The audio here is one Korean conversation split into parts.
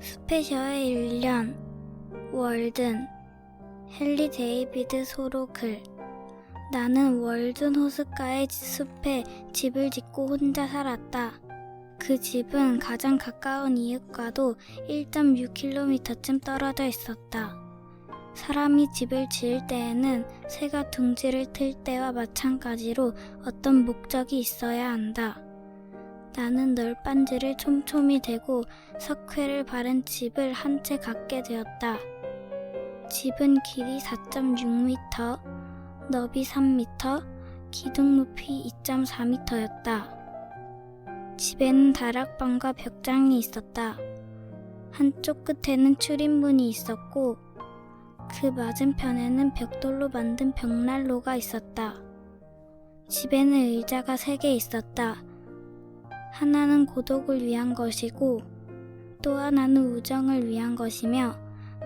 스페셜의 일년 월든 헨리 데이비드 소로 글 나는 월든 호숫가의 숲에 집을 짓고 혼자 살았다. 그 집은 가장 가까운 이웃과도 1.6km쯤 떨어져 있었다. 사람이 집을 지을 때에는 새가 둥지를 틀 때와 마찬가지로 어떤 목적이 있어야 한다. 나는 널빤지를 촘촘히 대고 석회를 바른 집을 한 채 갖게 되었다. 집은 길이 4.6m, 너비 3m, 기둥 높이 2.4m였다. 집에는 다락방과 벽장이 있었다. 한쪽 끝에는 출입문이 있었고, 그 맞은편에는 벽돌로 만든 벽난로가 있었다. 집에는 의자가 세 개 있었다. 하나는 고독을 위한 것이고, 또 하나는 우정을 위한 것이며,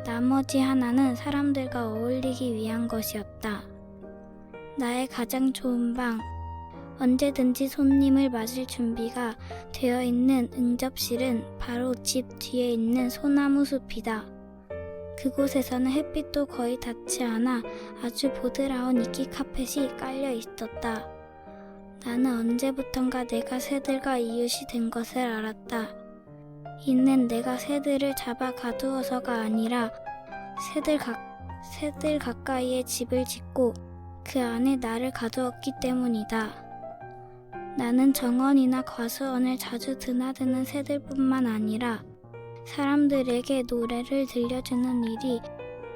나머지 하나는 사람들과 어울리기 위한 것이었다. 나의 가장 좋은 방, 언제든지 손님을 맞을 준비가 되어 있는 응접실은 바로 집 뒤에 있는 소나무 숲이다. 그곳에서는 햇빛도 거의 닿지 않아 아주 보드라운 이끼 카펫이 깔려 있었다. 나는 언제부턴가 내가 새들과 이웃이 된 것을 알았다. 이는 내가 새들을 잡아 가두어서가 아니라 새들, 가, 새들 가까이에 집을 짓고 그 안에 나를 가두었기 때문이다. 나는 정원이나 과수원을 자주 드나드는 새들뿐만 아니라 사람들에게 노래를 들려주는 일이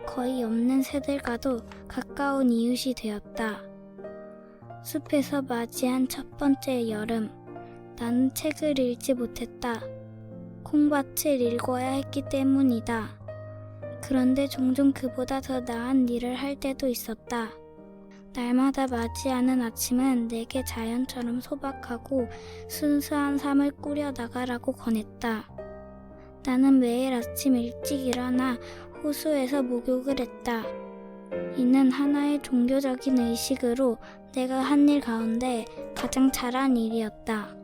거의 없는 새들과도 가까운 이웃이 되었다. 숲에서 맞이한 첫 번째 여름, 나는 책을 읽지 못했다. 콩밭을 읽어야 했기 때문이다. 그런데 종종 그보다 더 나은 일을 할 때도 있었다. 날마다 맞이하는 아침은 내게 자연처럼 소박하고 순수한 삶을 꾸려 나가라고 권했다. 나는 매일 아침 일찍 일어나 호수에서 목욕을 했다. 이는 하나의 종교적인 의식으로 내가 한 일 가운데 가장 잘한 일이었다.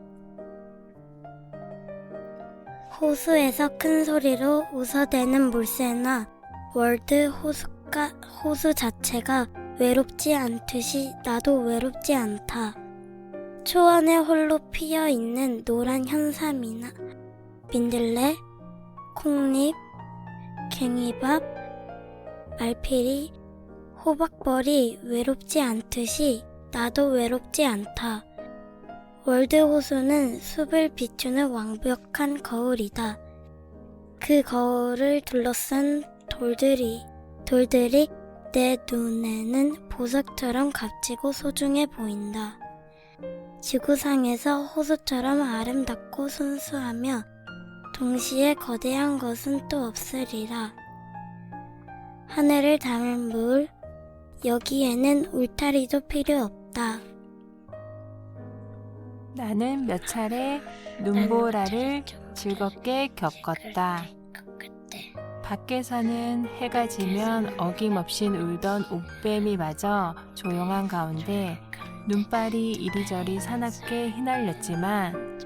호수에서 큰 소리로 웃어대는 물새나 월드 호수가, 호수 자체가 외롭지 않듯이 나도 외롭지 않다. 초원에 홀로 피어 있는 노란 현삼이나 민들레, 콩잎, 갱이밥, 말피리, 호박벌이 외롭지 않듯이 나도 외롭지 않다. 월드 호수는 숲을 비추는 완벽한 거울이다. 그 거울을 둘러싼 돌들이, 돌들이 내 눈에는 보석처럼 값지고 소중해 보인다. 지구상에서 호수처럼 아름답고 순수하며 동시에 거대한 것은 또 없으리라. 하늘을 담을 물, 여기에는 울타리도 필요 없다. 나는 몇 차례 눈보라를 즐겁게 겪었다. 밖에서는 해가 지면 어김없이 울던 옥뱀이마저 조용한 가운데 눈발이 이리저리 사납게 휘날렸지만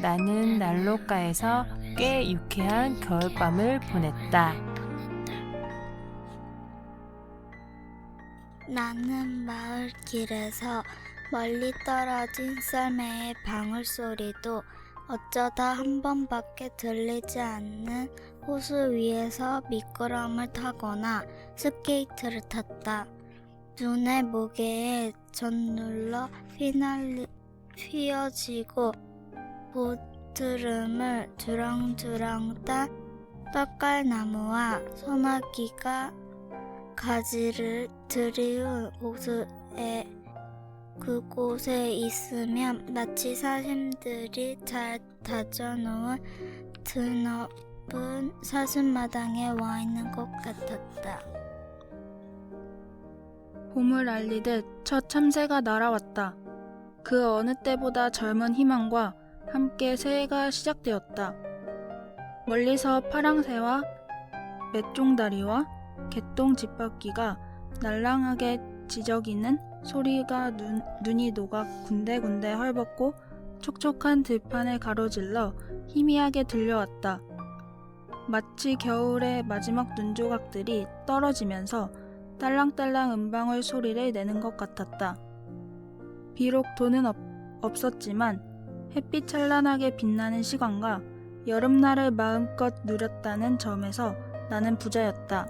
나는 난로가에서 꽤 유쾌한 겨울밤을 보냈다. 나는 마을길에서 멀리 떨어진 썰매의 방울 소리도 어쩌다 한 번밖에 들리지 않는 호수 위에서 미끄럼을 타거나 스케이트를 탔다. 눈의 무게에 젖눌러 휘날리, 휘어지고 보드름을 주렁주렁 딴 떡갈나무와 소나기가 가지를 들이운 호수에 그곳에 있으면 마치 사슴들이 잘 다져놓은 드넓은 사슴마당에 와 있는 것 같았다. 봄을 알리듯 첫 참새가 날아왔다. 그 어느 때보다 젊은 희망과 함께 새해가 시작되었다. 멀리서 파랑새와 맷종다리와 개똥 집바퀴가 날랑하게 지저귀는 소리가 눈, 눈이 녹아 군데군데 헐벗고 촉촉한 들판을 가로질러 희미하게 들려왔다. 마치 겨울의 마지막 눈조각들이 떨어지면서 딸랑딸랑 음방울 소리를 내는 것 같았다. 비록 돈은 없, 없었지만 햇빛 찬란하게 빛나는 시간과 여름날을 마음껏 누렸다는 점에서 나는 부자였다.